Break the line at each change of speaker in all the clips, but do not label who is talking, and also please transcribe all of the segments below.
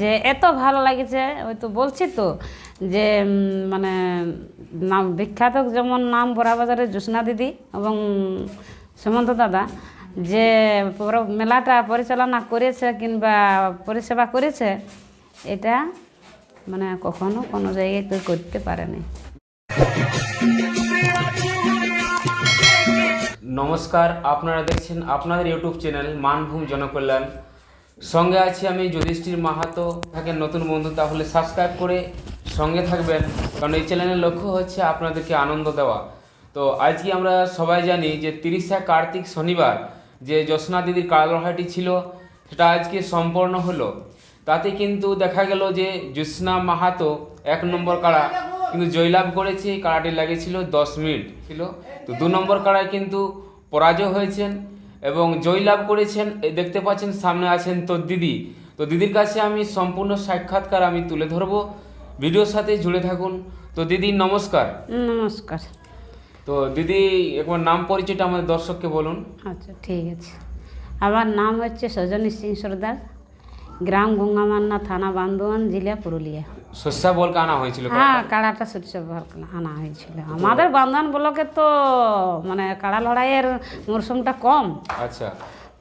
যে এত ভালো লাগছে ওই তো বলছি তো যে মানে নাম বিখ্যাত যেমন নাম বড়াবাজারে জ্যোৎস্না দিদি এবং সুমন্ত দাদা যে মেলাটা পরিচালনা করেছে কিংবা পরিষেবা করেছে এটা মানে কখনো কোনো জায়গায় কেউ করতে পারেনি।
নমস্কার আপনারা দেখছেন আপনাদের ইউটিউব চ্যানেল মানভূম জনকল্যাণ। সঙ্গে আছি আমি যুধিষ্ঠির মাহাতো। থাকেন নতুন বন্ধু, তাহলে সাবস্ক্রাইব করে সঙ্গে থাকবেন। কারণ এই চ্যানেলের লক্ষ্য হচ্ছে আপনাদেরকে আনন্দ দেওয়া। তো আজকে আমরা সবাই জানি যে তিরিশে কার্তিক শনিবার যে জ্যোৎস্না দিদির কালহাটি ছিল, সেটা আজকে সম্পন্ন হলো। তাতে কিন্তু দেখা গেল যে জ্যোৎস্না মাহাতো এক নম্বর কাড়া কিন্তু জয়লাভ করেছে। কাড়াটি লাগেছিল দশ মিনিট ছিল। তো দু নম্বর কাড়ায় কিন্তু পরাজয় হয়েছেন। এবং জয়লাভ করেছেন দেখতে পাচ্ছেন সামনে আছেন তোর দিদি। তো দিদির কাছে আমি সম্পূর্ণ সাক্ষাৎকার আমি তুলে ধরব। ভিডিওর সাথে জুড়ে থাকুন। তো দিদি নমস্কার।
নমস্কার।
তো দিদি একবার নাম পরিচয়টা আমাদের দর্শককে বলুন।
আচ্ছা ঠিক আছে। আমার নাম হচ্ছে সজনী সিং সর্দার। গ্রাম গঙ্গামান্না থানা বান্দোয়ান জেলা পুরুলিয়া।
শস্যা বলকে আনা হয়েছিল
হ্যাঁ কাড়াটা সরিষ আনা হয়েছিল। আমাদের বান্দোয়ান ব্লকে তো মানে কাড়া লড়াইয়ের মরশুমটা কম।
আচ্ছা।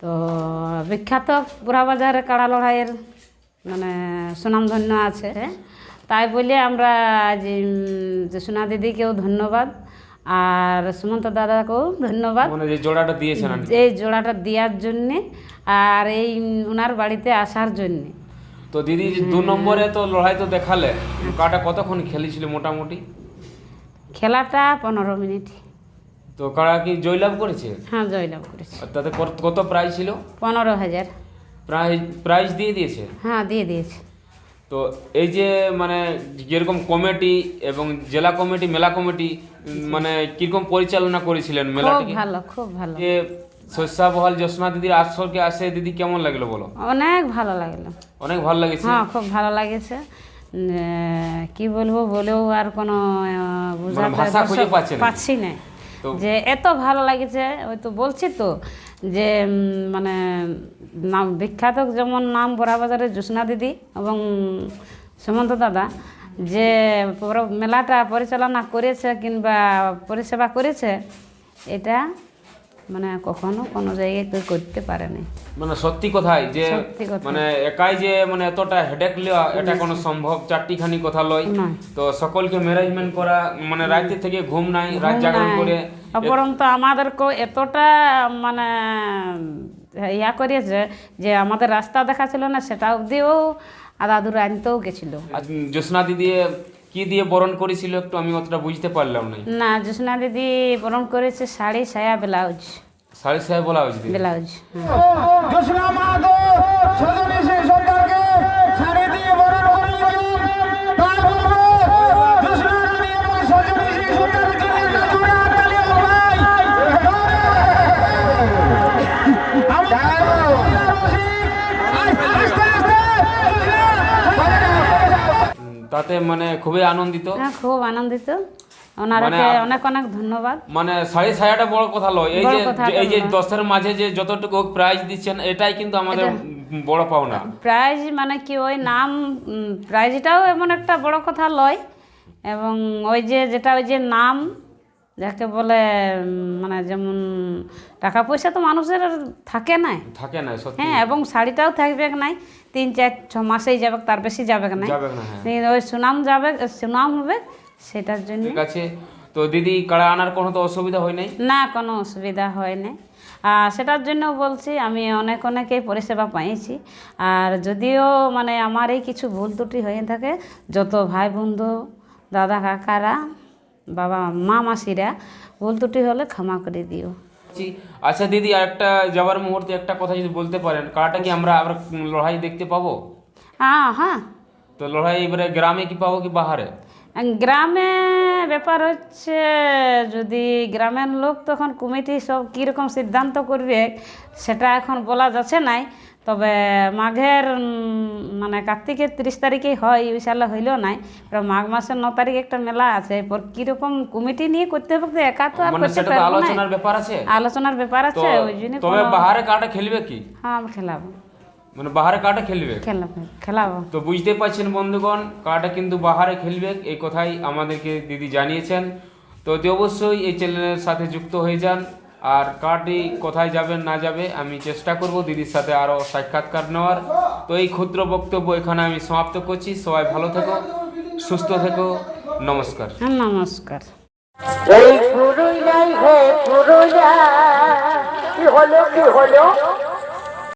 তো বিখ্যাত পুরাবাজারে কাড়া লড়াইয়ের মানে সুনামধন্য আছে। তাই বলে আমরা যে সোনা দিদিকেও ধন্যবাদ আর সুমন্ত দাদাকেও ধন্যবাদ।
মানে জোড়াটা দিয়েছেন
এই জোড়াটা দেওয়ার জন্যে আর এই ওনার বাড়িতে আসার জন্যে।
তো দিদি দু নম্বরে তো লড়াই তো দেখালে কাটা কতক্ষণ খেলেছিল মোটামুটি?
খেলাটা পনেরো মিনিট।
তো কারা কি জয়লাভ করেছে?
হ্যাঁ জয়লাভ করেছে।
তাতে কত- প্রাইজ ছিল?
পনেরো হাজার।
প্রাইজ প্রাইজ দিয়ে দিয়েছে?
হ্যাঁ দিয়ে দিয়েছে।
তো এই যে মানে যেরকম কমিটি এবং জেলা কমিটি মেলা কমিটি মানে কীরকম পরিচালনা করেছিলেন
খুব
মেলাটিকে?
ভালো খুব ভালো।
যে শস্যা বহাল জ্যোৎস্না দিদির আসরকে আসে দিদি কেমন লাগল বলো?
অনেক ভালো লাগল।
অনেক ভালো লেগেছে?
হ্যাঁ খুব ভালো লাগেছে। কি বলব বলেও আর কোনো
মানে ভাষা খুঁজে পাচ্ছে না।
পাচ্ছি না। যে এত ভালো লাগেছে ওই তো বলছি তো যে মানে নাম বিখ্যাত যেমন নাম বড়াবাজারের জ্যোৎস্না দিদি এবং সুমন্ত দাদা যে মেলাটা পরিচালনা করেছে কিংবা পরিষেবা করেছে এটা মানে কখনো কোনো জায়গায় কেউ করতে পারেনি
মানে সত্যি কথাই যে মানে একাই যে মানে এতটা হেডেক নেওয়া এটা কোনো সম্ভব চারটিখানি কথা লয়। তো সকলকে ম্যানেজমেন্ট করা মানে রাতে থেকে ঘুম নাই রাত জাগরণ করে
উপরন্ত আমাদেরকেও এতটা মানে ইয়া করিয়েছে যে আমাদের রাস্তা দেখা ছিল না সেটা অবধিও আধা দূর আনতেও গেছিল।
আজ জ্যোৎস্না দিদি কি দিয়ে বরণ করেছিল একটু আমি অতটা বুঝতে পারলাম না।
না জোসনা দিদি বরণ করেছে শাড়ি সায়া ব্লাউজ।
শাড়ি সায়া ব্লাউজ দিদি।
ব্লাউজ
জোসনা মা গো সজনী
তাতে মানে খুবই আনন্দিত।
হ্যাঁ খুব আনন্দিত। ওনারকে
মানে
অনেক অনেক ধন্যবাদ।
মানে সাড়ে ছায়াটা বড় কথা লয়। এই যে এই যে দশের মাঝে যে যতটুকু প্রাইজ দিচ্ছেন এটাই কিন্তু আমাদের বড় পাওনা।
প্রাইজ মানে কি ওই নাম প্রাইজটাও এমন একটা বড় কথা লয়। এবং ওই যে যেটা ওই যে নাম যাকে বলে মানে যেমন টাকা পয়সা তো মানুষের থাকে না।
থাকে না সত্যি।
হ্যাঁ এবং শাড়িটাও থাকবে নাই তিন চার ছ মাসেই যাবে তার বেশি যাবে না।
যাবে না হ্যাঁ।
ওই সুনাম যাবে সুনাম হবে সেটার জন্য।
ঠিক আছে। তো দিদি কাড়া আনার কোনো তো অসুবিধা হয় নাই?
না কোনো অসুবিধা হয় না আর সেটার জন্য বলছি আমি অনেক অনেকেই পরিষেবা পাইছি। আর যদিও মানে আমার এই কিছু ভুল ত্রুটি হয়ে থাকে যত ভাই বন্ধু দাদা কাকারা বাবা মা মাসিরা ভুল ত্রুটি হলে ক্ষমা করে দিও।
আচ্ছা দিদি আর একটা যাওয়ার মুহূর্তে একটা কথা যদি বলতে পারেন কাড়াটা কি আমরা আবার লড়াই দেখতে পাবো?
হ্যাঁ হ্যাঁ।
তো লড়াই এবারে গ্রামে কি পাবো কি বাহারে?
গ্রামে ব্যাপার হচ্ছে যদি গ্রামের লোক তখন কমিটি সব কীরকম সিদ্ধান্ত করবে সেটা এখন বলা যাচ্ছে নাই। তবে মাঘের মানে কার্তিকের তিরিশ তারিখে হয় ওই সালে হইলেও নাই। মাঘ মাসের ন তারিখ একটা মেলা আছে এরপর কীরকম কমিটি নিয়ে করতে হবে একা তো আর
মানে
করতে পারব না।
আলোচনার ব্যাপার আছে।
আলোচনার ব্যাপার আছে ওই জন্য
তবে বাহারে কাটা খেলবে কি?
হ্যাঁ খেলাবো।
মানে বাহারে কাটা খেলবে?
খেলাবো খেলাবো।
তো বুঝতে পারছেন বন্ধুগণ কাটা কিন্তু বাহারে খেলবে এই কথাই আমাদেরকে দিদি জানিয়েছেন। তো অতি অবশ্যই এই চ্যানেলের সাথে যুক্ত হয়ে যান। আর কার্ডটি কোথায় যাবেন না যাবে আমি চেষ্টা করব দিদির সাথে আরও সাক্ষাৎকার নেওয়ার। তো এই ক্ষুদ্র বক্তব্য এখানে আমি সমাপ্ত করছি সবাই ভালো থেকো সুস্থ থেকো নমস্কার।
হ্যাঁ নমস্কার।
এই পুরুলিয়ায় হে পুরুলিয়া কি হলো কি হলো?